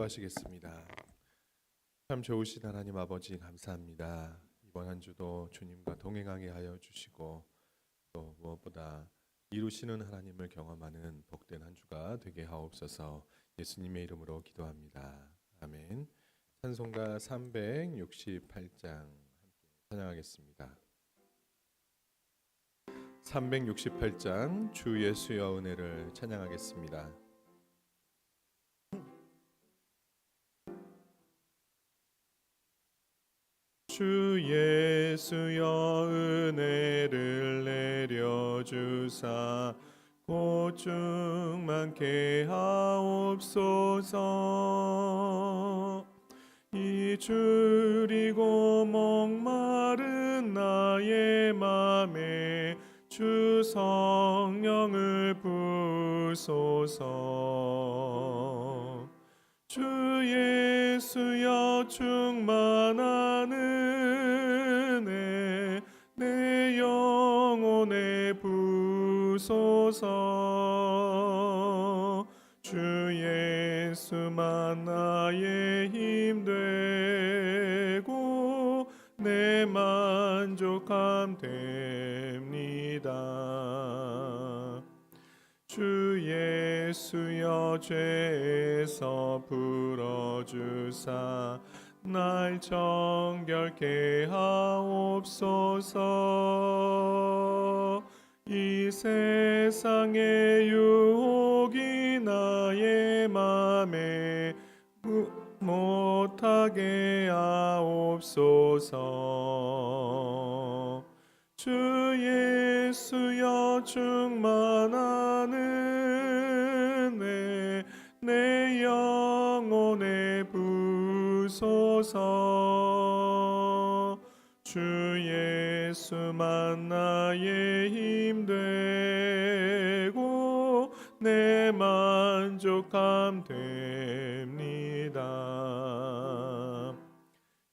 기도하시겠습니다. 참 좋으신 하나님 아버지 감사합니다. 이번 한 주도 주님과 동행하게 하여 주시고 또 무엇보다 이루시는 하나님을 경험하는 복된 한 주가 되게 하옵소서. 예수님의 이름으로 기도합니다. 아멘. 찬송가 368장 함께 찬양하겠습니다. 368장 주 예수여 은혜를 찬양하겠습니다. 주 예수여 은혜를 내려주사 고충 많게 하옵소서. 이 줄이고 목마른 나의 맘에 주 성령을 부소서 주 예수여 충만한 은혜 내 영혼에 부소서. 주 예수만 나의 힘 되고 내 만족함 됩니 주 예수여 죄에서 풀어주사 날 정결케 하옵소서. 이 세상의 유혹이 나의 맘에 무- 못하게 하옵소서 주 예수여 충만한 은혜 내 영혼에 부소서. 주 예수만 나의 힘 되고 내 만족함 됩니다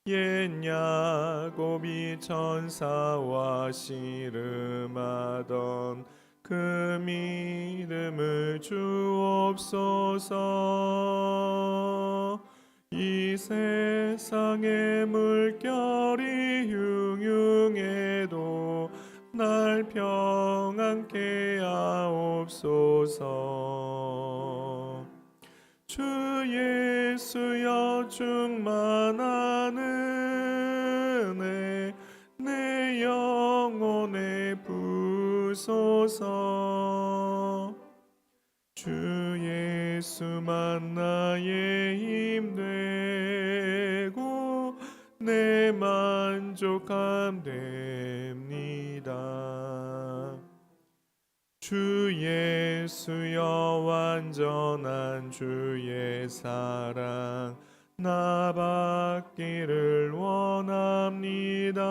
옛 야곱이 천사와 씨름하던 그 믿음을 주옵소서. 이 세상의 물결이 흉흉해도 날 평안케 하옵소서 주 예수여 충만한 은혜 내 영혼에 부소서. 주 예수만 나의 힘 되고 내 만족함 됩니다 주 예수여 완전한 주의 사랑 나 받기를 원합니다.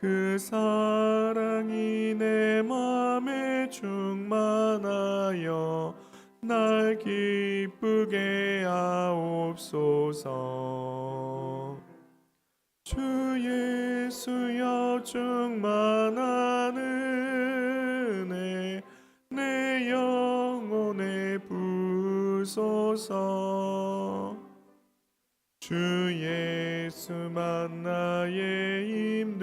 그 사랑이 내 맘에 충만하여 날 기쁘게 하옵소서. 주 예수여 충만한 부소서. 주 예수만 나의 힘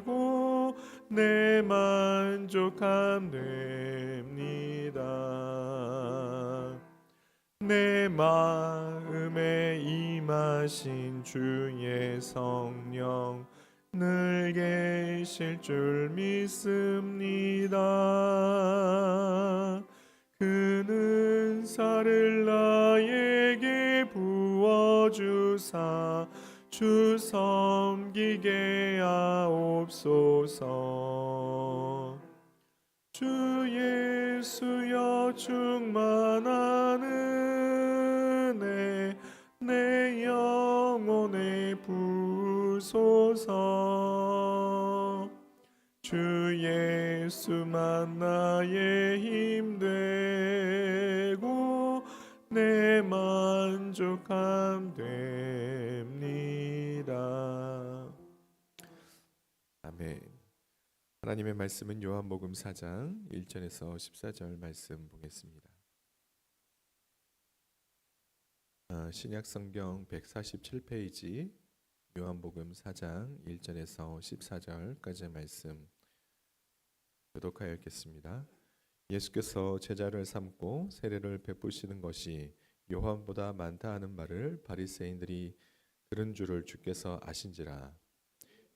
되고 내 만족함 됩니다. 내 마음에 임하신 주의 성령 늘 계실 줄 믿습니다 그는 살을 나에게 부어주사 주 섬기게 하옵소서. 주 예수여 충만한 은혜 내 영혼에 부소서 주 예수만 나의 힘 되고 내 만족함 됩니다 아멘 하나님의 말씀은 요한복음 4장 1절에서 14절 말씀 보겠습니다. 어, 신약 성경 147페이지 요한복음 4장 1절에서 14절까지의 말씀 교독하여 읽겠습니다. 예수께서 제자를 삼고 세례를 베푸시는 것이 요한보다 많다 하는 말을 바리새인들이 들은 줄을 주께서 아신지라.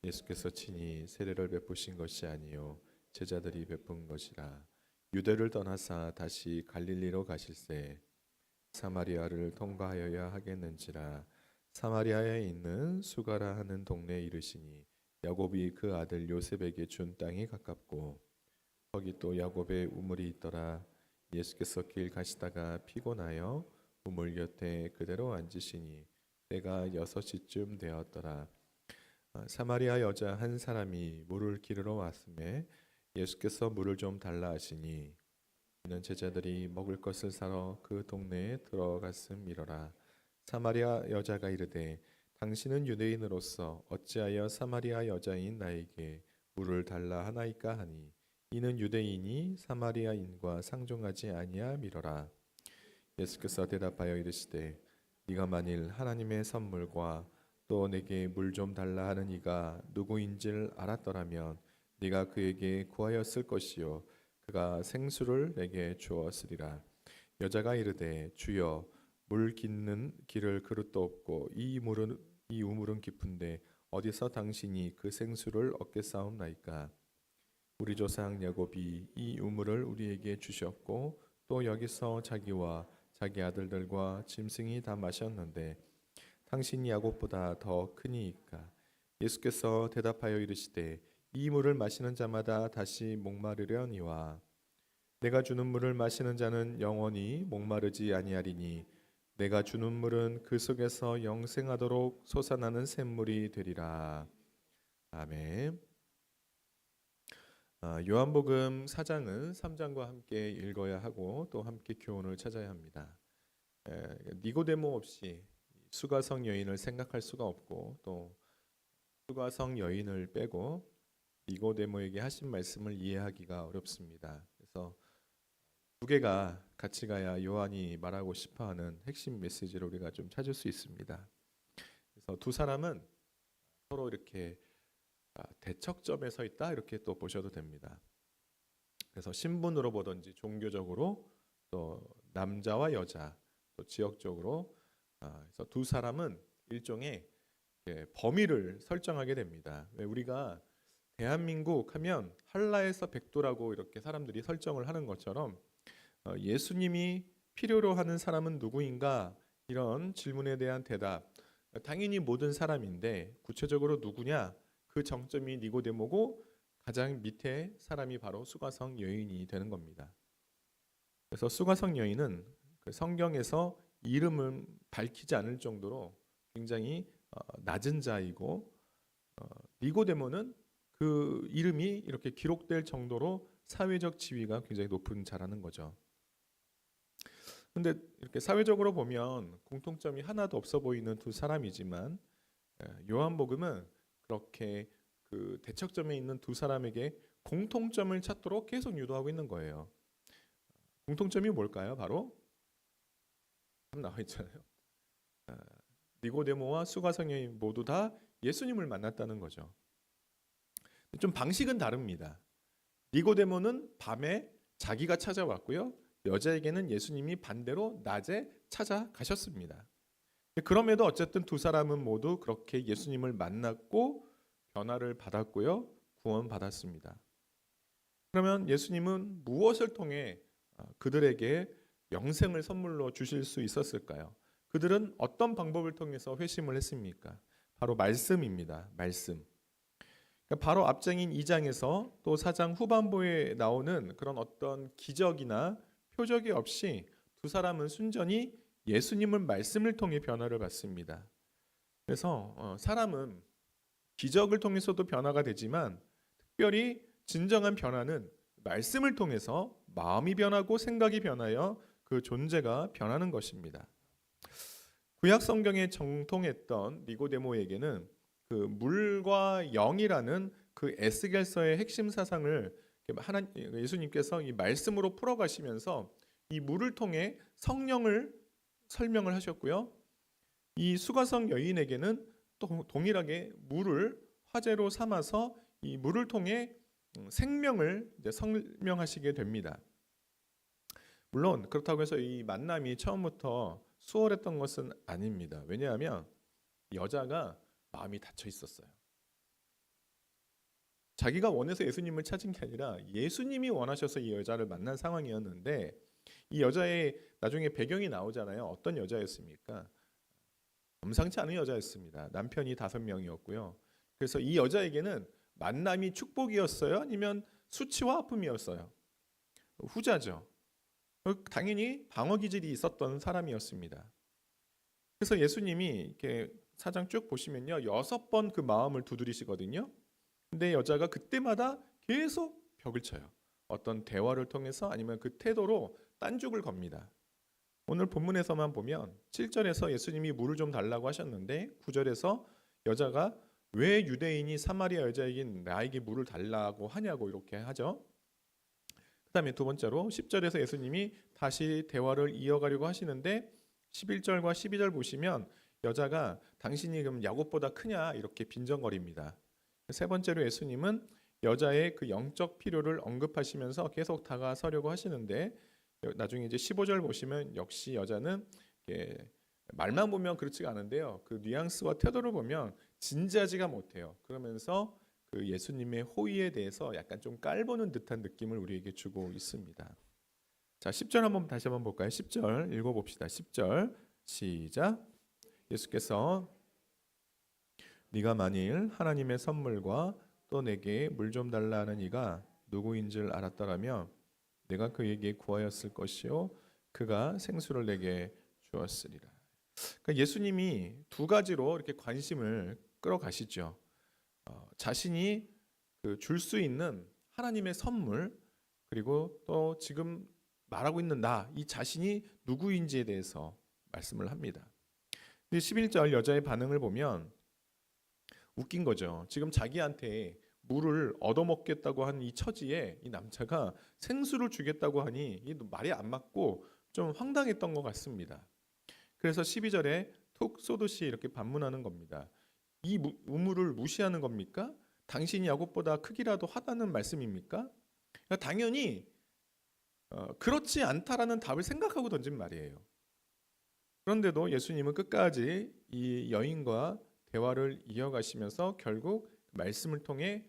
예수께서 친히 세례를 베푸신 것이 아니요 제자들이 베푼 것이라. 유대를 떠나사 다시 갈릴리로 가실새 사마리아를 통과하여야 하겠는지라. 사마리아에 있는 수가라 하는 동네에 이르시니 야곱이 그 아들 요셉에게 준 땅이 가깝고 거기 또 야곱의 우물이 있더라. 예수께서 길 가시다가 피곤하여 우물 곁에 그대로 앉으시니 때가 여섯 시쯤 되었더라. 아, 사마리아 여자 한 사람이 물을 기르러 왔음에 예수께서 물을 좀 달라 하시니 이는 제자들이 먹을 것을 사러 그 동네에 들어갔음이러라. 사마리아 여자가 이르되 당신은 유대인으로서 어찌하여 사마리아 여자인 나에게 물을 달라 하나이까 하니 이는 유대인이 사마리아인과 상종하지 아니함이러라. 예수께서 대답하여 이르시되 네가 만일 하나님의 선물과 또 내게 물 좀 달라 하는 이가 누구인지를 알았더라면 네가 그에게 구하였을 것이요 그가 생수를 내게 주었으리라. 여자가 이르되 주여 물 깃는 길을 그릇도 없고 이 물은 이 우물은 깊은데 어디서 당신이 그 생수를 얻겠사옵나이까 우리 조상 야곱이 이 우물을 우리에게 주셨고 또 여기서 자기와 자기 아들들과 짐승이 다 마셨는데 당신이 야곱보다 더 크니이까 예수께서 대답하여 이르시되 이 물을 마시는 자마다 다시 목마르려니와 내가 주는 물을 마시는 자는 영원히 목마르지 아니하리니 내가 주는 물은 그 속에서 영생하도록 솟아나는 샘물이 되리라. 아멘. 아, 요한복음 4장은 3장과 함께 읽어야 하고 또 함께 교훈을 찾아야 합니다. 에, 니고데모 없이 수가성 여인을 생각할 수가 없고 또 수가성 여인을 빼고 니고데모에게 하신 말씀을 이해하기가 어렵습니다. 그래서 두 개가 같이 가야 요한이 말하고 싶어하는 핵심 메시지를 우리가 좀 찾을 수 있습니다. 그래서 두 사람은 서로 이렇게 아, 대척점에 서 있다 이렇게 또 보셔도 됩니다. 그래서 신분으로 보든지 종교적으로 또 남자와 여자 또 지역적으로 아, 그래서 두 사람은 일종의 범위를 설정하게 됩니다. 왜 우리가 대한민국 하면 한라에서 백도라고 이렇게 사람들이 설정을 하는 것처럼 어, 예수님이 필요로 하는 사람은 누구인가 이런 질문에 대한 대답 당연히 모든 사람인데 구체적으로 누구냐 그 정점이 니고데모고 가장 밑에 사람이 바로 수가성 여인이 되는 겁니다. 그래서 수가성 여인은 그 성경에서 이름을 밝히지 않을 정도로 굉장히 어, 낮은 자이고 어, 니고데모는 그 이름이 이렇게 기록될 정도로 사회적 지위가 굉장히 높은 자라는 거죠. 근데 이렇게 사회적으로 보면 공통점이 하나도 없어 보이는 두 사람이지만 예, 요한복음은 그렇게 그 대척점에 있는 두 사람에게 공통점을 찾도록 계속 유도하고 있는 거예요. 공통점이 뭘까요? 바로 나와 있잖아요. 아, 니고데모와 수가성이 모두 다 예수님을 만났다는 거죠. 좀 방식은 다릅니다. 니고데모는 밤에 자기가 찾아왔고요. 여자에게는 예수님이 반대로 낮에 찾아가셨습니다. 그럼에도 어쨌든 두 사람은 모두 그렇게 예수님을 만났고 변화를 받았고요. 구원 받았습니다. 그러면 예수님은 무엇을 통해 어, 그들에게 영생을 선물로 주실 수 있었을까요? 그들은 어떤 방법을 통해서 회심을 했습니까? 바로 말씀입니다. 말씀. 그러니까 바로 앞장인 2장에서 또 4장 후반부에 나오는 그런 어떤 기적이나 표적이 없이 두 사람은 순전히 예수님을 말씀을 통해 변화를 받습니다. 그래서 어, 사람은 기적을 통해서도 변화가 되지만 특별히 진정한 변화는 말씀을 통해서 마음이 변하고 생각이 변하여 그 존재가 변하는 것입니다. 구약 성경에 정통했던 니고데모에게는 그 물과 영이라는 그 에스겔서의 핵심 사상을 하나 예수님께서 이 말씀으로 풀어가시면서 이 물을 통해 성령을 설명을 하셨고요. 이 수가성 여인에게는 또 동일하게 물을 화제로 삼아서 이 물을 통해 음, 생명을 설명하시게 됩니다. 물론 그렇다고 해서 이 만남이 처음부터 수월했던 것은 아닙니다. 왜냐하면 여자가 마음이 닫혀 있었어요. 자기가 원해서 예수님을 찾은 게 아니라 예수님이 원하셔서 이 여자를 만난 상황이었는데 이 여자의 나중에 배경이 나오잖아요. 어떤 여자였습니까? 범상치 않은 여자였습니다. 남편이 다섯 명이었고요. 그래서 이 여자에게는 만남이 축복이었어요? 아니면 수치와 아픔이었어요? 후자죠. 당연히 방어 기질이 있었던 사람이었습니다. 그래서 예수님이 이렇게 사장 쭉 보시면요. 여섯 번 그 마음을 두드리시거든요. 근데 여자가 그때마다 계속 벽을 쳐요. 어떤 대화를 통해서 아니면 그 태도로 딴죽을 겁니다. 오늘 본문에서만 보면 7절에서 예수님이 물을 좀 달라고 하셨는데 9절에서 여자가 왜 유대인이 사마리아 여자에겐 나에게 물을 달라고 하냐고 이렇게 하죠. 그다음에 두 번째로 10절에서 예수님이 다시 대화를 이어가려고 하시는데 11절과 12절 보시면 여자가 당신이 그럼 야곱보다 크냐 이렇게 빈정거립니다. 세 번째로 예수님은 여자의 그 영적 필요를 언급하시면서 계속 다가서려고 하시는데 나중에 이제 15절 보시면 역시 여자는 말만 보면 그렇지가 않은데요. 그 뉘앙스와 태도를 보면 진지하지가 못해요. 그러면서 그 예수님의 호의에 대해서 약간 좀 깔보는 듯한 느낌을 우리에게 주고 있습니다. 자, 10절 한번 다시 한번 볼까요? 10절 읽어 봅시다. 10절 시작. 예수께서 네가 만일 하나님의 선물과 또 내게 물 좀 달라 하는 이가 누구인 줄 알았더라면 내가 그에게 구하였을 것이요 그가 생수를 내게 주었으리라. 그러니까 예수님이 두 가지로 이렇게 관심을 끌어가시죠. 어, 자신이 그 줄 수 있는 하나님의 선물 그리고 또 지금 말하고 있는 나 이 자신이 누구인지에 대해서 말씀을 합니다. 근데 11절 여자의 반응을 보면 웃긴 거죠. 지금 자기한테 물을 얻어먹겠다고 한 이 처지에 이 남자가 생수를 주겠다고 하니 이 말이 안 맞고 좀 황당했던 것 같습니다. 그래서 12절에 툭 쏘듯이 이렇게 반문하는 겁니다. 이 무- 우물을 무시하는 겁니까? 당신이 야곱보다 크기라도 하다는 말씀입니까? 그러니까 당연히 어, 그렇지 않다라는 답을 생각하고 던진 말이에요. 그런데도 예수님은 끝까지 이 여인과 대화를 이어가시면서 결국 말씀을 통해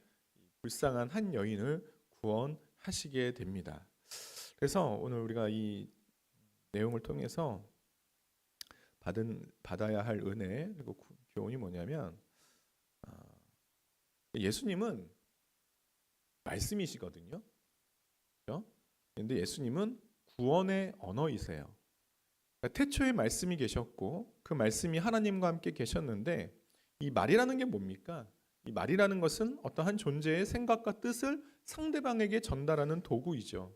불쌍한 한 여인을 구원하시게 됩니다. 그래서 오늘 우리가 이 내용을 통해서 받은 받아야 할 은혜 그리고 구- 교훈이 뭐냐면 아, 예수님은 말씀이시거든요. 그렇죠? 근데 예수님은 구원의 언어이세요. 그러니까 태초에 말씀이 계셨고 그 말씀이 하나님과 함께 계셨는데 이 말이라는 게 뭡니까? 이 말이라는 것은 어떠한 존재의 생각과 뜻을 상대방에게 전달하는 도구이죠.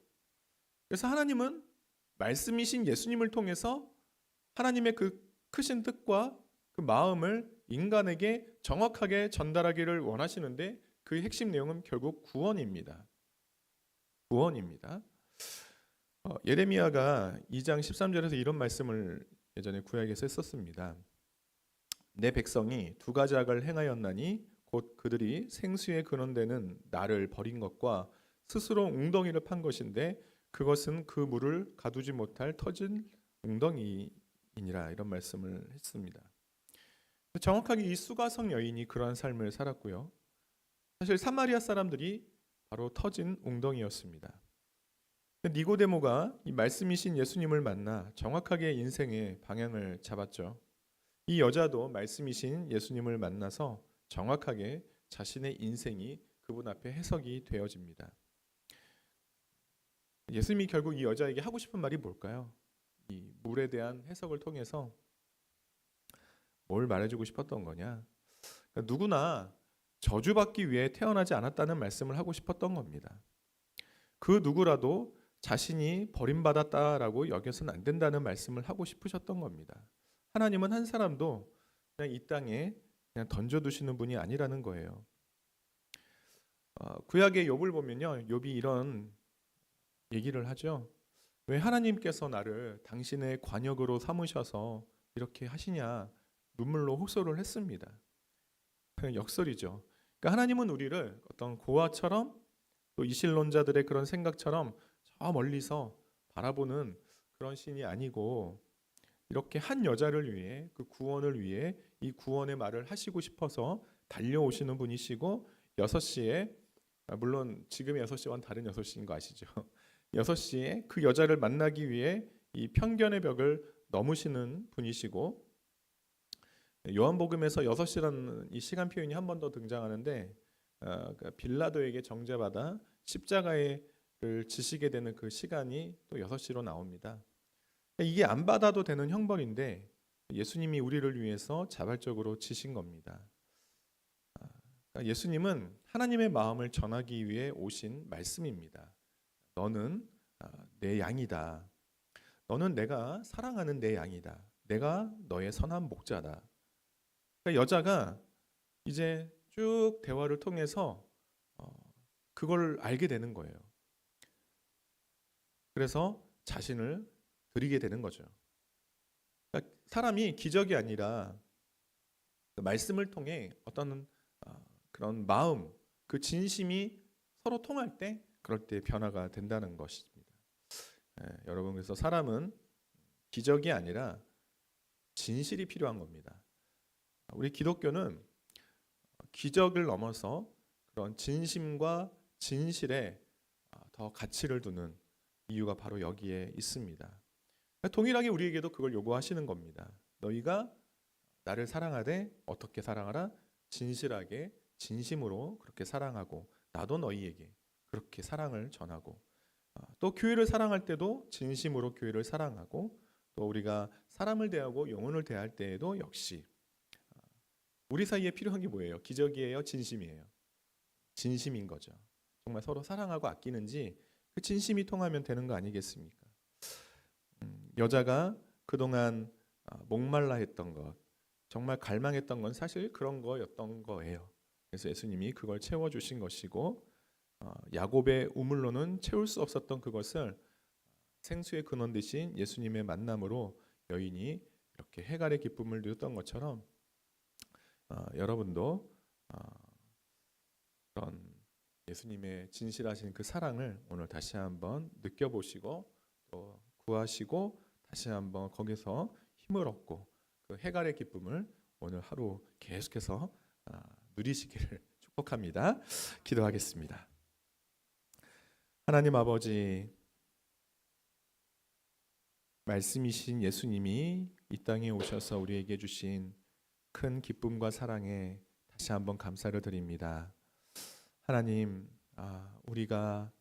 그래서 하나님은 말씀이신 예수님을 통해서 하나님의 그 크신 뜻과 그 마음을 인간에게 정확하게 전달하기를 원하시는데 그 핵심 내용은 결국 구원입니다. 구원입니다. 어, 예레미야가 2장 13절에서 이런 말씀을 예전에 구약에서 했었습니다. 내 백성이 두 가지 악을 행하였나니 곧 그들이 생수의 근원되는 나를 버린 것과 스스로 웅덩이를 판 것인데 그것은 그 물을 가두지 못할 터진 웅덩이이니라 이런 말씀을 했습니다. 정확하게 이 수가성 여인이 그러한 삶을 살았고요. 사실 사마리아 사람들이 바로 터진 웅덩이였습니다. 니고데모가 이 말씀이신 예수님을 만나 정확하게 인생의 방향을 잡았죠. 이 여자도 말씀이신 예수님을 만나서 정확하게 자신의 인생이 그분 앞에 해석이 되어집니다. 예수님이 결국 이 여자에게 하고 싶은 말이 뭘까요? 이 물에 대한 해석을 통해서 뭘 말해주고 싶었던 거냐? 그러니까 누구나 저주받기 위해 태어나지 않았다는 말씀을 하고 싶었던 겁니다. 그 누구라도 자신이 버림받았다라고 여겨서는 안 된다는 말씀을 하고 싶으셨던 겁니다. 하나님은 한 사람도 그냥 이 땅에 그냥 던져두시는 분이 아니라는 거예요. 어, 구약의 욥을 보면요, 욥이 이런 얘기를 하죠. 왜 하나님께서 나를 당신의 관역으로 삼으셔서 이렇게 하시냐? 눈물로 호소를 했습니다. 역설이죠. 그러니까 하나님은 우리를 어떤 고아처럼 또 이실론자들의 그런 생각처럼 저 멀리서 바라보는 그런 신이 아니고 이렇게 한 여자를 위해 그 구원을 위해 이 구원의 말을 하시고 싶어서 달려오시는 분이시고 6시에 아, 물론 지금 6시와는 다른 6시인 거 아시죠? 6시에 그 여자를 만나기 위해 이 편견의 벽을 넘으시는 분이시고 요한복음에서 6시라는 이 시간 표현이 한 번 더 등장하는데 어, 그 빌라도에게 정죄받아 십자가를 지시게 되는 그 시간이 또 6시로 나옵니다. 이게 안 받아도 되는 형벌인데 예수님이 우리를 위해서 자발적으로 지신 겁니다. 아, 그러니까 예수님은 하나님의 마음을 전하기 위해 오신 말씀입니다. 너는 아, 내 양이다. 너는 내가 사랑하는 내 양이다. 내가 너의 선한 목자다. 그러니까 여자가 이제 쭉 대화를 통해서 어, 그걸 알게 되는 거예요. 그래서 자신을 드리게 되는 거죠. 그러니까 사람이 기적이 아니라 그 말씀을 통해 어떤 어, 그런 마음, 그 진심이 서로 통할 때 그럴 때 변화가 된다는 것입니다. 예, 여러분 그래서 사람은 기적이 아니라 진실이 필요한 겁니다. 우리 기독교는 기적을 넘어서 그런 진심과 진실에 아, 더 가치를 두는 이유가 바로 여기에 있습니다. 동일하게 우리에게도 그걸 요구하시는 겁니다. 너희가 나를 사랑하되 어떻게 사랑하라? 진실하게 진심으로 그렇게 사랑하고 나도 너희에게 그렇게 사랑을 전하고 아, 또 교회를 사랑할 때도 진심으로 교회를 사랑하고 또 우리가 사람을 대하고 영혼을 대할 때에도 역시 아, 우리 사이에 필요한 게 뭐예요? 기적이에요, 진심이에요. 진심인 거죠. 정말 서로 사랑하고 아끼는지 그 진심이 통하면 되는 거 아니겠습니까? 음, 여자가 그동안 아, 목말라 했던 것, 정말 갈망했던 건 사실 그런 거였던 거예요. 그래서 예수님이 그걸 채워 주신 것이고 어, 야곱의 우물로는 채울 수 없었던 그것을 생수의 근원 대신 예수님의 만남으로 여인이 이렇게 해갈의 기쁨을 누렸던 것처럼 어, 여러분도 어, 그런 예수님의 진실하신 그 사랑을 오늘 다시 한번 느껴보시고 또 구하시고 다시 한번 거기서 힘을 얻고 그 해갈의 기쁨을 오늘 하루 계속해서 아, 누리시기를 축복합니다. 기도하겠습니다. 하나님 아버지 말씀이신 예수님이 이 땅에 오셔서 우리에게 주신 큰 기쁨과 사랑에 다시 한번 감사를 드립니다. 하나님, 아, 우리가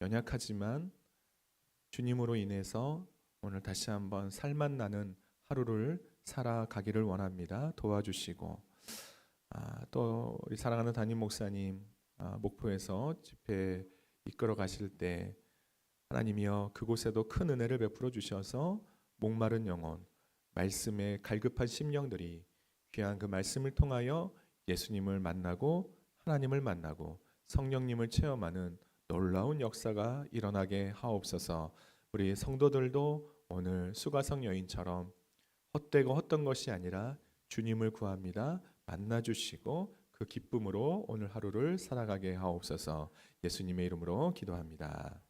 연약하지만 주님으로 인해서 오늘 다시 한번 살맛 나는 하루를 살아가기를 원합니다. 도와주시고 아, 또 우리 사랑하는 담임 목사님 아, 목포에서 집회 이끌어 가실 때 하나님이여 그곳에도 큰 은혜를 베풀어 주셔서 목마른 영혼 말씀에 갈급한 심령들이 귀한 그 말씀을 통하여 예수님을 만나고 하나님을 만나고 성령님을 체험하는 놀라운 역사가 일어나게 하옵소서. 우리 성도들도 오늘 수가성 여인처럼 헛되고 헛던 것이 아니라 주님을 구합니다. 만나 주시고 그 기쁨으로 오늘 하루를 살아가게 하옵소서. 예수님의 이름으로 기도합니다.